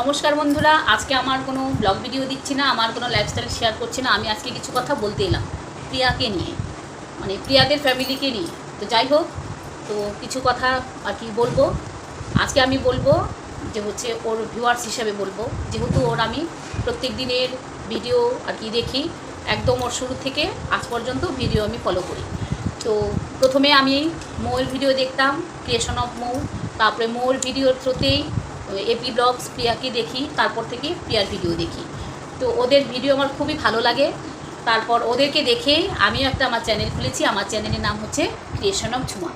নমস্কার বন্ধুরা, আজকে আমার কোনো ব্লগ ভিডিও দিচ্ছি না, আমার কোনো লাইফস্টাইল শেয়ার করছি না, আমি আজকে কিছু কথা বলতে এলাম প্রিয়াকে নিয়ে মানে প্রিয়াদের ফ্যামিলিকে নিয়ে। তো যাই হোক, তো কিছু কথা আর কি বলব। আজকে আমি বলব যে হচ্ছে ওর ভিউয়ার্স হিসাবে বলব। যেহেতু ওর আমি প্রত্যেক দিনের ভিডিও আর কি দেখি, একদম ওর শুরু থেকে আজ পর্যন্ত ভিডিও আমি ফলো করি। তো প্রথমে আমি মৌয়ের ভিডিও দেখতাম ক্রিয়েশন অফ মৌ তারপরে মৌর ভিডিওর থ্রুতেই এপি ব্লগস প্রিয়াকে দেখি, তারপর থেকে প্রিয়ার ভিডিও দেখি। তো ওদের ভিডিও আমার খুবই ভালো লাগে। তারপর ওদেরকে দেখেই আমিও একটা আমার চ্যানেল খুলেছি। আমার চ্যানেলের নাম হচ্ছে ক্রিয়েশন অফ ঝুমা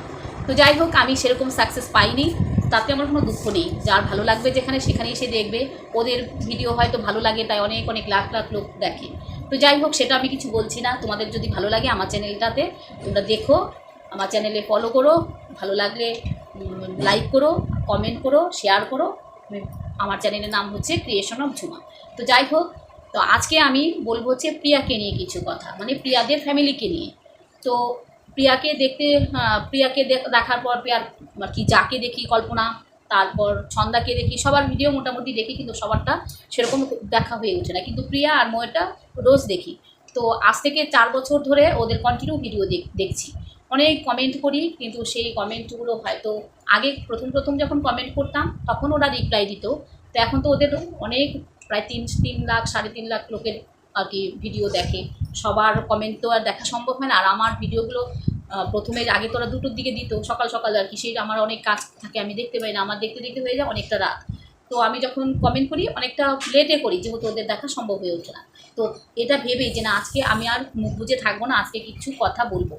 তো যাই হোক, আমি সেরকম সাকসেস পাইনি। তাতে আমার কোনো দুঃখ নেই। যার ভালো লাগবে যেখানে সেখানে এসে দেখবে। ওদের ভিডিও হয়তো ভালো লাগে, তাই অনেক অনেক লাখ লাখ লোক দেখে। তো যাই হোক, সেটা আমি কিছু বলছি না। তোমাদের যদি ভালো লাগে আমার চ্যানেলটাতে তোমরা দেখো। আমার চ্যানেলে ফলো করো। ভালো লাগলে লাইক করো। কমেন্ট করো শেয়ার করো। আমি- আমার চ্যানেলের নাম হচ্ছে ক্রিয়েশন অফ ঝুমা তো যাই হোক, তো আজকে আমি বলব হচ্ছে প্রিয়াকে নিয়ে কিছু কথা। মানে প্রিয়াদের ফ্যামিলিকে নিয়ে। তো প্রিয়াকে দেখতে প্রিয়াকে দেখ- দেখার পর প্রিয়ার আর কি যাকে দেখি কল্পনা, তারপর ছন্দাকে দেখি, সবার ভিডিও মোটামুটি দেখি, কিন্তু সবারটা সেরকম দেখা হয়ে ওঠে না। কিন্তু প্রিয়া আর ময়েরটা রোজ দেখি। তো আজ থেকে চার বছর ধরে ওদের কন্টিনিউ ভিডিও দেখছি। অনেক কমেন্ট করি, কিন্তু সেই কমেন্টগুলো হয়তো আগে প্রথম প্রথম যখন কমেন্ট করতাম, তখন ওরা রিপ্লাই দিত। তো এখন তো ওদের অনেক প্রায় তিন তিন লাখ, সাড়ে তিন লাখ লোকের আর কি ভিডিও দেখে। সবার কমেন্ট তো আর দেখা সম্ভব হয় না। আর আমার ভিডিওগুলো প্রথমে আগে তো ওরা দুটোর দিকে দিত, সকাল সকাল আর কি। সেই আমার অনেক কাজ থাকে, আমি দেখতে পাই না। আমার দেখতে দেখতে হয়ে যায় অনেকটা রাত। তো আমি যখন কমেন্ট করি, অনেকটা লেটে করি, যেহেতু ওদের দেখা সম্ভব হয়ে ওঠে না। তো এটা ভেবেই যে না, আজকে আমি আর মুখ বুঝে থাকব না, আজকে কিছু কথা বলব।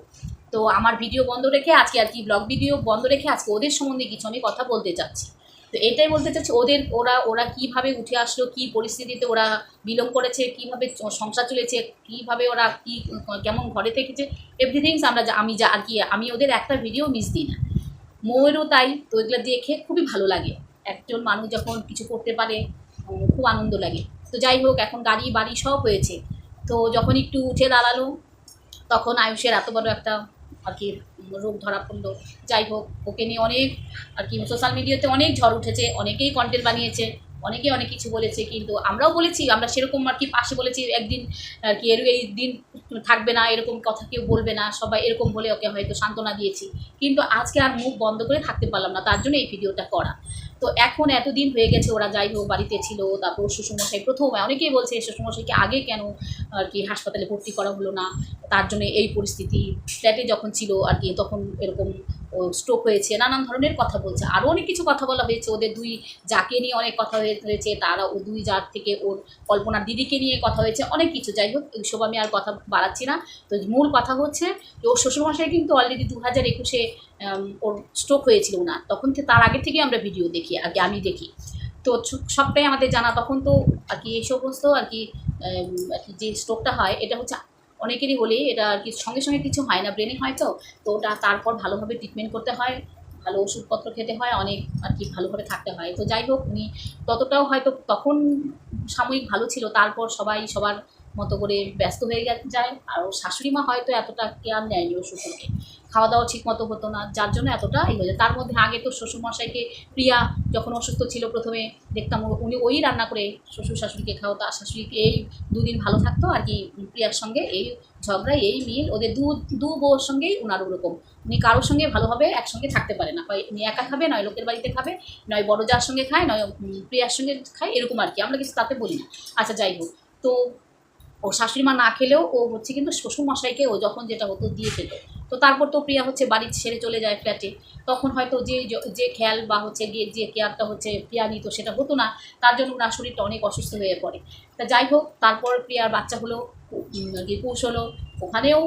তো আমার ভিডিও বন্ধ রেখে আজকে আর কি ব্লগ ভিডিও বন্ধ রেখে আজকে ওদের সম্বন্ধে কিছু আমি কথা বলতে চাচ্ছি। তো এটাই বলতে চাচ্ছি, ওদের, ওরা ওরা কীভাবে উঠে আসলো, কি পরিস্থিতিতে ওরা বিলং করেছে, কীভাবে সংসার চলেছে, কীভাবে ওরা কি কেমন ঘরে থেকেছে এভরিথিংস আমরা আমি যা, আর কি, আমি ওদের একটা ভিডিও মিস দিই না। ময়েরও তাই, তো এগুলো দেখে খুবই ভালো লাগে। একজন মানুষ যখন কিছু করতে পারে খুব আনন্দ লাগে। তো যাই হোক, এখন গাড়ি, বাড়ি সব হয়েছে। তো যখন একটু উঠে দাঁড়াল, তখন আয়ুষের এত বড় একটা আর কি, রোগ ধরা পড়ল। যাই হোক, ওকে নিয়ে অনেক আর কি সোশ্যাল মিডিয়াতে অনেক ঝড় উঠেছে, অনেকেই কন্টেন্ট বানিয়েছে, অনেকে অনেক কিছু বলেছে, কিন্তু আমরাও বলেছি, আমরা সেরকম আর কি পাশে বলেছি, একদিন আর কি এর এই দিন থাকবে না, এরকম কথা কেউ বলবে না, সবাই এরকম বলে ওকে হয়তো সান্ত্বনা দিয়েছি। কিন্তু আজকে আর মুখ বন্ধ করে থাকতে পারলাম না, তার জন্য এই ভিডিওটা করা। তো এখন এতদিন হয়ে গেছে, ওরা যাই হোক বাড়িতে ছিল, তারপর শ্বশুরমশাই প্রথম, অনেকেই বলছে শ্বশুরমশাইকে আগে কেন আর কি হাসপাতালে ভর্তি করা হলো না, তার জন্য এই পরিস্থিতি, ফ্ল্যাটে যখন ছিল আর কি, তখন এরকম স্ট্রোক হয়েছে, নানান ধরনের কথা বলছে। আরও অনেক কিছু কথা বলা হয়েছে, ওদের দুই যাকে নিয়ে অনেক কথা হয়ে- হয়েছে, তারা ও দুই জাত থেকে ওর কল্পনার দিদিকে নিয়ে কথা হয়েছে, অনেক কিছু। যাই হোক, এইসব আমি আর কথা বাড়াচ্ছি না। তো মূল কথা হচ্ছে যে ওর শ্বশুরমশাই কিন্তু অলরেডি দু হাজার একুশে ওর স্ট্রোক হয়েছিল না। তখন তার আগে থেকে আমরা ভিডিও দেখি, আগে আমি দেখি। তো সবটাই আমাদের জানা। তখন তো আর কি এই সমস্ত আর কি আর কি যে স্ট্রোকটা হয়, এটা হচ্ছে অনেকেরই হলে এটা আর কি সঙ্গে সঙ্গে কিছু হয় না ব্রেনে হয় তো তো ওটা তারপর ভালোভাবে ট্রিটমেন্ট করতে হয়, ভালো ওষুধপত্র খেতে হয়, অনেক আর কি ভালোভাবে থাকতে হয়। তো যাই হোক, উনি ততটাও হয়তো তখন সাময়িক ভালো ছিল, তারপর সবাই সবার মতো করে ব্যস্ত হয়ে যায়। আর ওর শাশুড়ি মা হয়তো এতটা কেয়ার নেয়নি ওষুধকে খাওয়া দাওয়া ঠিক মতো হতো না, যার জন্য এতটা এই হয়ে তার মধ্যে আগে তো শ্বশুরমশাইকে প্রিয়া যখন অসুস্থ ছিল প্রথমে দেখতাম উনি ওই রান্না করে শ্বশুর শাশুড়িকে খাওয়াতো, আর শাশুড়িকে এই দুদিন ভালো থাকতো, আর কি প্রিয়ার সঙ্গে এই ঝগড়া এই মিল, ওদের দু দু বউর সঙ্গেই ওনার ওরকম। উনি কারোর সঙ্গে ভালোভাবে একসঙ্গে থাকতে পারে না। হয় উনি একা খাবে, নয় লোকের বাড়িতে খাবে, নয় বড় যার সঙ্গে খায়, নয় প্রিয়ার সঙ্গে খায়, এরকম আর কি। আমরা কিছু তাতে বলি না। আচ্ছা যাই হোক। তো ও শাশুড়ি মা না খেলেও ও হচ্ছে কিন্তু শ্বশুর মশাইকে ও যখন যেটা হতো দিয়ে খেত তো তারপর তো প্রিয়া হচ্ছে বাড়ি ছেড়ে চলে যায় ফ্ল্যাটে তখন হয়তো যে যে খেয়াল বা হচ্ছে গিয়ে যে কেয়ারটা হচ্ছে প্রিয়া নিত সেটা হতো না, তার জন্য ওনার শরীরটা অনেক অসুস্থ হয়ে পড়ে। তা যাই হোক, তারপর প্রিয়ার বাচ্চা হলো গিয়ে পুষ হলো, ওখানেও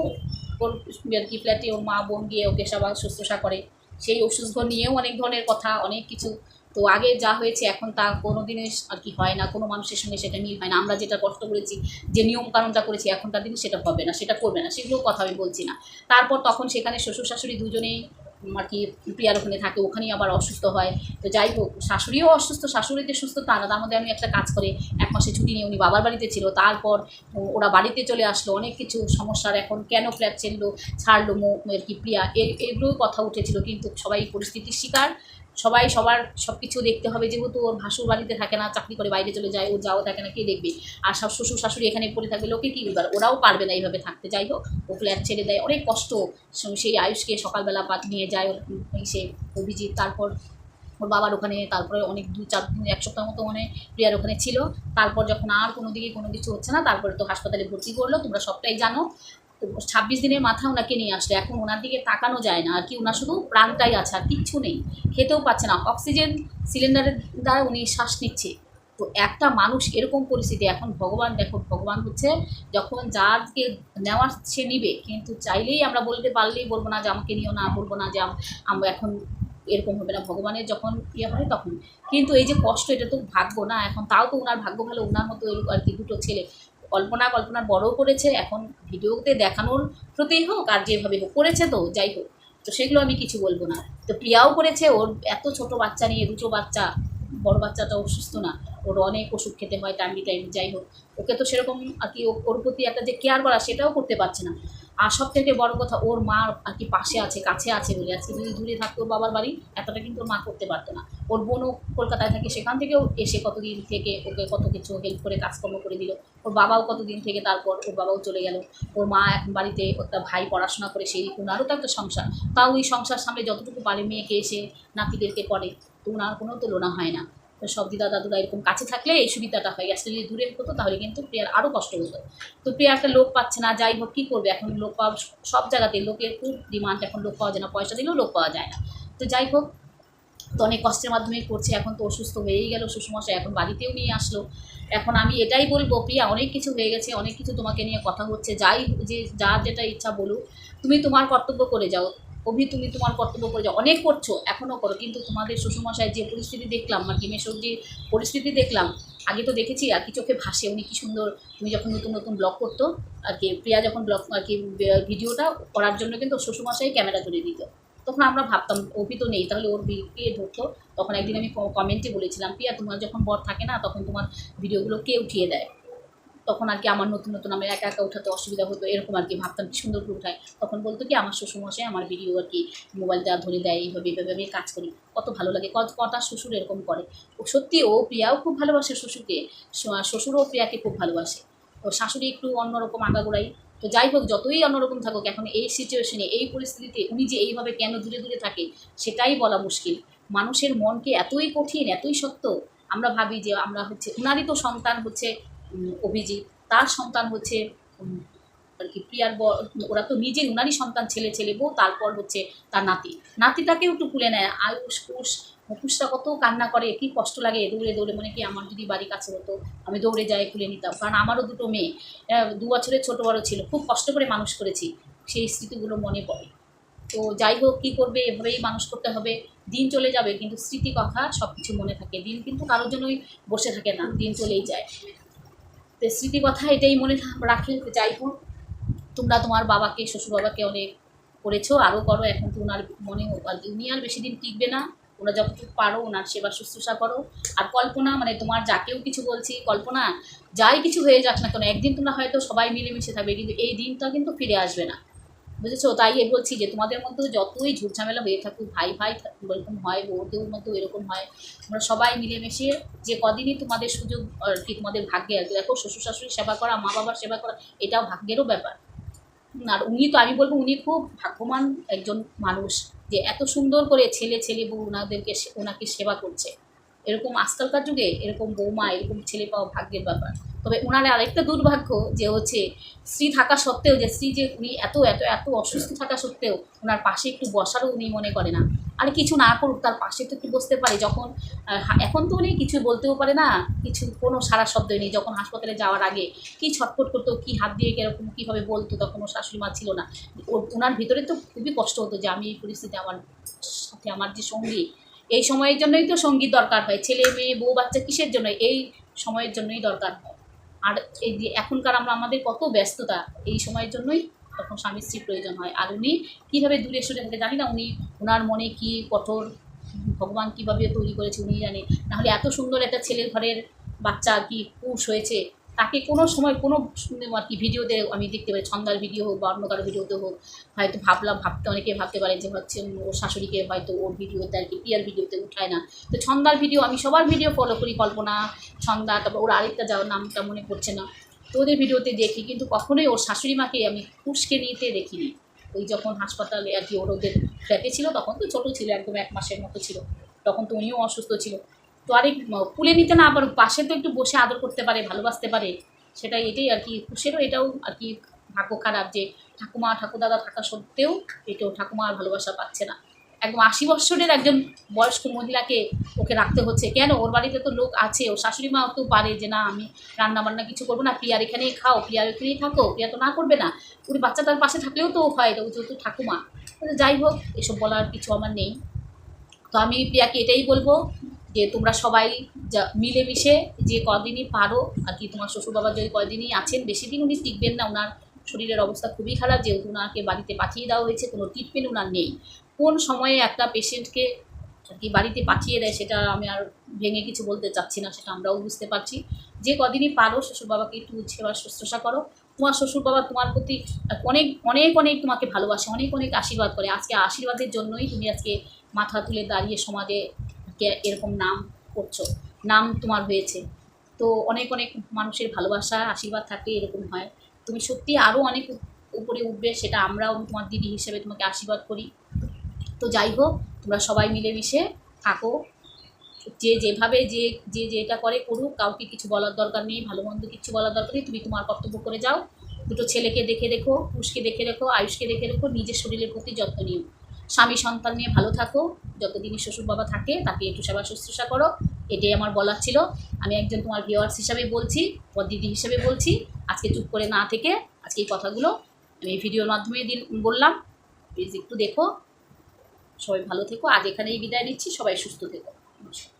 ওর আর কি ফ্ল্যাটে ওর মা বোন গিয়ে ওকে সবাই শুশ্রূষা করে। সেই অসুস্থ নিয়েও অনেক ধরনের কথা, অনেক কিছু। তো আগে যা হয়েছে, এখন তা কোনো দিনে আর কি হয় না, কোনো মানুষের সঙ্গে সেটা মিল হয় না। আমরা যেটা কষ্ট করেছি, যে নিয়ম কানুনটা করেছি এখনকার দিনে সেটা হবে না, সেটা করবে না সেগুলো কথা আমি বলছি না। তারপর তখন সেখানে শ্বশুর শাশুড়ি দুজনেই আর কি প্রিয়ার ওখানে থাকে, ওখানেই আবার অসুস্থ হয়। তো যাই হোক, শাশুড়িও অসুস্থ শাশুড়িতে সুস্থ তা না, তার মধ্যে আমি একটা কাজ করে, এক মাসে ছুটি নিয়ে উনি বাবার বাড়িতে ছিল। তারপর ওরা বাড়িতে চলে আসলো, অনেক কিছু সমস্যার এখন কেন ফ্ল্যাট ছেড়লো ছাড়লো মো আর কি প্রিয়া এর এগুলোও কথা উঠেছিল, কিন্তু সবাই পরিস্থিতির শিকার। সবাই সবার সব কিছু দেখতে হবে। যেহেতু ওর ভাসুর বাড়িতে থাকে না, চাকরি করে বাইরে চলে যায়, ও যাও থাকে না, কে দেখবে? আর সব শ্বশুর শাশুড়ি এখানে পড়ে থাকবে, লোকে কী ব্যাপার ওরাও পারবে না এইভাবে থাকতে। যাই হোক, ও ফ্ল্যাট ছেড়ে দেয়। অনেক কষ্ট। সেই আয়ুষকে সকালবেলা পাত নিয়ে যায়, ওর সে অভিজিৎ। তারপর ওর বাবার ওখানে, তারপরে অনেক দু চার দিন, এক সপ্তাহ মতো মানে প্রিয়ার ওখানে ছিল। তারপর যখন আর কোনো দিকে কোনো কিছু হচ্ছে না, তারপরে তো হাসপাতালে ভর্তি করল। তোমরা সবটাই জানো। ছাব্বিশ দিনের মাথা ওনাকে নিয়ে আসলো, এখন ওনার দিকে তাকানো যায় না, আর কি ওনার শুধু প্রাণটাই আছে, আর কিচ্ছু নেই, খেতেও পাচ্ছে না, অক্সিজেন সিলিন্ডারের দ্বারা উনি শ্বাস নিচ্ছে। তো একটা মানুষ এরকম পরিস্থিতি, এখন ভগবান, দেখো, ভগবান হচ্ছে যখন যারকে নেওয়ার সে নিবে, কিন্তু চাইলেই আমরা বলতে পারলেই বলব না যে আমাকে নিও না, বলব না যে আম- আমরা এখন এরকম হবে না, ভগবানের যখন ইয়ে হয় তখন। কিন্তু এই যে কষ্ট, এটা তো ভাগ্য না, এখন তাও তো ওনার ভাগ্য ভালো, ওনার মতো আর কি দুটো ছেলে। কল্পনা কল্পনা বড়ও করেছে, এখন ভিডিওতে দেখানোর প্রতি হোক আর যেভাবে হোক, করেছে তো, যাই হোক। তো সেগুলো আমি কিছু বলব না। তো প্রিয়াও করেছে, ওর এত ছোট বাচ্চা নিয়ে, দুটো বাচ্চা, বড় বাচ্চাটা অসুস্থ না, ওর অনেক ওষুধ খেতে হয় টাইম টাইম, যাই হোক। ওকে তো সেরকম আর কি, ওর প্রতি একটা যে কেয়ার করা, সেটাও করতে পারছে না। আর সব থেকে বড় কথা, ওর মা আর কি পাশে আছে, কাছে আছে বলে। আজকে যদি দূরে থাকতো বাবার বাড়ি, এতটা কিন্তু মা করতে পারতো না। ওর বোনও কলকাতায় থাকে, সেখান থেকেও এসে কতদিন থেকে ওকে কত কিছু হেল্প করে, কাজকর্ম করে দিল। ওর বাবাও কতদিন থেকে তারপর ওর বাবাও চলে গেল। ওর মা এখন বাড়িতে তার ভাই পড়াশোনা করে, সেই ওনারও তো একটা সংসার। তাও ওই সংসার সামনে যতটুকু পারে মেয়েকে এসে নাতিদেরকে করে, তো ওনার কোনো তুলনা হয় না। তো সব দিদা দাদুরা এরকম কাছে থাকলে এই সুবিধাটা হয়। আসলে যদি দূরে হতো, তাহলে কিন্তু প্রিয়ার আরও কষ্ট হতো। তো প্রিয়া একটা লোক পাচ্ছে না, যাই হোক, কী করবে? এখন লোক পাওয়া, সব জায়গাতে লোকের খুব ডিমান্ড এখন লোক পাওয়া যায় না। পয়সা দিলেও লোক পাওয়া যায় না। তো যাই হোক, তো অনেক কষ্টের মাধ্যমে করছে। এখন তো অসুস্থ হয়েই গেল শ্বশুরমশাই, এখন বাড়িতেও নিয়ে আসলো। এখন আমি এটাই বলব, প্রিয়া, অনেক কিছু হয়ে গেছে, অনেক কিছু তোমাকে নিয়ে কথা হচ্ছে। যাই যে, যার যেটা ইচ্ছা বলুক, তুমি তোমার কর্তব্য করে যাও। অভি, তুমি তোমার কর্তব্য করে যাও। অনেক করছ এখনও করো, কিন্তু তোমাদের শ্বশুরমশাই যে পরিস্থিতি দেখলাম আর কি মেশোর যে পরিস্থিতি দেখলাম, আগে তো দেখেছি, আর কি চোখে ভাসে, উনি কি সুন্দর, তুমি যখন নতুন নতুন ব্লগ করতো, আর কি, প্রিয়া যখন ব্লগ আর কি ভিডিওটা করার জন্য কিন্তু শ্বশুরমশাই ক্যামেরা ধরে দিত। তখন আমরা ভাবতাম, অভি তো নেই, তাহলে ওর কে ধরতো। তখন একদিন আমি কমেন্টে বলেছিলাম, প্রিয়া, তোমার যখন বর থাকে না, তখন তোমার ভিডিওগুলো কে উঠিয়ে দেয়? তখন আর কি আমার নতুন নতুন আমি একা একা উঠাতে অসুবিধা হতো, এরকম আর কি ভাবতাম, কি সুন্দর করে উঠায়। তখন বলতো কি, আমার শ্বশুরমশাই আমার ভিডিও আর কি মোবাইলটা ধরে দেয়, এইভাবে এইভাবে আমি কাজ করি। কত ভালো লাগে, কত কটা শ্বশুর এরকম করে। ও সত্যি ও প্রিয়াও খুব ভালোবাসে শ্বশুরকে, শ- শ্বশুরও প্রিয়াকে খুব ভালোবাসে। ও শাশুড়ি একটু অন্যরকম আগাগোড়াই। তো যাই হোক, যতই অন্যরকম থাকুক, এখন এই সিচুয়েশনে এই পরিস্থিতিতে উনি যে এইভাবে কেন দূরে দূরে থাকে, সেটাই বলা মুশকিল। মানুষের মনকে এতই কঠিন, এতই সত্য। আমরা ভাবি যে আমরা হচ্ছে, উনারই তো সন্তান হচ্ছে অভিজিৎ, তার সন্তান হচ্ছে আর কি প্রিয়ার ওরা তো নিজের উনারই সন্তান, ছেলে ছেলে বউ, তারপর হচ্ছে তার নাতি। নাতিটাকেও একটু তুলে নেয়, আয়ুষ, কুশ মুখুসটা কত কান্না করে, কি কষ্ট লাগে দৌড়ে দৌড়ে মানে কি আমার যদি বাড়ি কাছে হতো, আমি দৌড়ে যাই, খুলে নিতাম। কারণ আমারও দুটো মেয়ে দু বছরের ছোটো বড়ো ছিল, খুব কষ্ট করে মানুষ করেছি, সেই স্মৃতিগুলো মনে পড়ে। তো যাই হোক, কী করবে, এভাবেই মানুষ করতে হবে। দিন চলে যাবে, কিন্তু স্মৃতি কথা সব কিছু মনে থাকে। দিন কিন্তু কারোর জন্যই বসে থাকে না, দিন চলেই যায়। তো স্মৃতি কথা এটাই মনে রাখে যাই হোক, তোমরা তোমার বাবাকে শ্বশুর বাবাকে অনেক করেছ আরও করো, এখন তো ওনার মনে উনি আর বেশি দিন টিকবে না, ওরা যতটুকু পারো ওনার সেবা শুশ্রূষা করো। আর কল্পনা মানে তোমার যাকেও কিছু বলছি, কল্পনা, যাই কিছু হয়ে যাক না কেন, একদিন তোমরা হয়তো সবাই মিলেমিশে থাকবে, কিন্তু এই দিনটা কিন্তু ফিরে আসবে না। বুঝেছ? তাই এ বলছি যে তোমাদের মধ্যে যতই ঝুটঝামেলা হয়ে থাকুক, ভাই ভাই এরকম হয় বউদের মধ্যেও এরকম হয় তোমরা সবাই মিলেমিশে যে কদিনই তোমাদের সুযোগ আর কি তোমাদের ভাগ্যে আর দেখো, শ্বশুর শাশুড়ির সেবা করা, মা বাবার সেবা করা, এটাও ভাগ্যেরও ব্যাপার। আর উনি তো আমি বলব উনি খুব ভাগ্যবান একজন মানুষ যে এত সুন্দর করে ছেলে ছেলে বউ ওনাদেরকে ওনাকে সেবা করছে। এরকম আজকালকার যুগে এরকম বৌমা, এরকম ছেলে পাওয়া ভাগ্যের ব্যাপার। তবে ওনার আরেকটা দুর্ভাগ্য যে হচ্ছে স্ত্রী থাকা সত্ত্বেও, যে স্ত্রী যে উনি এত এত এত অসুস্থ থাকা সত্ত্বেও ওনার পাশে একটু বসারও উনি মনে করে না। আর কিছু না করুক, তার পাশে তো একটু বসতে পারে। যখন এখন তো উনি কিছু বলতেও পারে না, কিছু কোনো সারা শব্দ নেই। যখন হাসপাতালে যাওয়ার আগে কি ছটফট করতো, কি হাত দিয়ে কীরকম, কীভাবে বলতো, তখন ও শাশুড়ি মা ছিল না। ওনার ভিতরে তো খুবই কষ্ট হতো যে আমি এই পরিস্থিতি আমার সাথে আমার যে সঙ্গী, এই সময়ের জন্যই তো সংগীত দরকার হয়। ছেলে, মেয়ে, বউ, বাচ্চা কিসের জন্য? এই সময়ের জন্যই দরকার হয়। আর এই যে এখনকার আমরা, আমাদের কত ব্যস্ততা এই সময়ের জন্যই তখন স্বামী স্ত্রীর প্রয়োজন হয়। আর উনি কীভাবে দূরে সরে থাকে জানি না, উনি ওনার মনে কি কঠোর, ভগবান কীভাবে তৈরি করেছে উনি জানে। নাহলে এত সুন্দর একটা ছেলের ঘরের বাচ্চা কি পুরুষ হয়েছে তাকে কোনো সময় কোনো আর কি ভিডিওতে আমি দেখতে পাই, ছন্দার ভিডিও হোক বা অন্য কারও ভিডিওতে হোক, হয়তো ভাবলাম, ভাবতে অনেকে ভাবতে পারে যে হচ্ছে ওর শাশুড়িকে হয়তো ওর ভিডিওতে আর কি পিয়ার ভিডিওতে উঠায় না। তো ছন্দার ভিডিও আমি সবার ভিডিও ফলো করি কল্পনা, ছন্দা, তারপর ওর আরেকটা যাওয়ার নামটা মনে পড়ছে না। তো ওদের ভিডিওতে দেখি, কিন্তু কখনোই ওর শাশুড়ি মাকে আমি খুশকে নিতে দেখিনি। ওই যখন হাসপাতালে আর কি ওর ওদের ফ্ল্যাটে ছিল, তখন তো ছোটো ছিল, একদম এক মাসের মতো ছিল। তখন তো উনিও অসুস্থ ছিল। তো আরেক কুলে নিতে না আবার পাশে তো একটু বসে আদর করতে পারে, ভালোবাসতে পারে, সেটাই এটাই আর কি খুশেরও এটাও আর কি ভাগ্য খারাপ যে ঠাকুমা, ঠাকুরদাদা থাকা সত্ত্বেও এটাও ঠাকুমা আর ভালোবাসা পাচ্ছে না। একদম আশি বৎসরের একজন বয়স্ক মহিলাকে ওকে রাখতে হচ্ছে। কেন? ওর বাড়িতে তো লোক আছে ও শাশুড়ি মাও তো পারে যে না, আমি রান্না বান্না কিছু করব না, প্রিয়ার এখানেই খাও, প্রিয়ার এখানেই থাকো, প্রিয়া তো না করবে না। ওর বাচ্চা তার পাশে থাকলেও তো হয় ও যেহেতু ঠাকুমা। যাই হোক, এসব বলার কিছু আমার নেই। তো আমি প্রিয়াকে এটাই বলব যে তোমরা সবাই যা মিলেমিশে যে কদিনই পারো আর কি, তোমার শ্বশুর বাবা যদি কয়দিনই আছেন বেশি দিন উনি টিকবেন না ওনার শরীরের অবস্থা খুবই খারাপ, যেহেতু ওনাকে বাড়িতে পাঠিয়ে দেওয়া হয়েছে, কোনো ট্রিটমেন্ট ওনার নেই। কোন সময়ে একটা পেশেন্টকে আর কি বাড়িতে পাঠিয়ে দেয় সেটা আমি আর ভেঙে কিছু বলতে চাচ্ছি না, সেটা আমরাও বুঝতে পারছি। যে কদিনই পারো শ্বশুর বাবাকে একটু সেবা শুশ্রূষা করো। তোমার শ্বশুর বাবা তোমার প্রতি অনেক অনেক অনেক তোমাকে ভালোবাসে, অনেক অনেক আশীর্বাদ করে। আজকে আশীর্বাদের জন্যই তুমি আজকে মাথা তুলে দাঁড়িয়ে সমাজে এরকম নাম করছ, নাম তোমার হয়েছে। তো অনেক অনেক মানুষের ভালোবাসা, আশীর্বাদ থাকলে এরকম হয়। তুমি সত্যি আরও অনেক উপরে উঠবে, সেটা আমরাও তোমার দিদি হিসেবে তোমাকে আশীর্বাদ করি। তো যাই হোক, তোমরা সবাই মিলেমিশে থাকো। যে যেভাবে যে যে যেটা করে করুক, কাউকে কিছু বলার দরকার নেই, ভালো মন্দ কিছু বলার দরকার নেই, তুমি তোমার কর্তব্য করে যাও। দুটো ছেলেকে দেখে রেখো পুষকে দেখে রেখো, আয়ুষকে দেখে রেখো, নিজের শরীরের প্রতি যত্ন নিও। স্বামী সন্তান নিয়ে ভালো থাকো, যতদিনই শ্বশুর বাবা থাকে তাকে একটু সেবা শুশ্রূষা করো, এটাই আমার বলার ছিল। আমি একজন তোমার ভিওয়ার্স হিসাবে বলছি, তোমার দিদি হিসেবে বলছি, আজকে চুপ করে না থেকে আজকে এই কথাগুলো আমি এই ভিডিওর মাধ্যমে দিন বললাম। প্লিজ একটু দেখো। সবাই ভালো থেকো। আজ এখানেই বিদায় নিচ্ছি। সবাই সুস্থ থেকো। নমস্কার।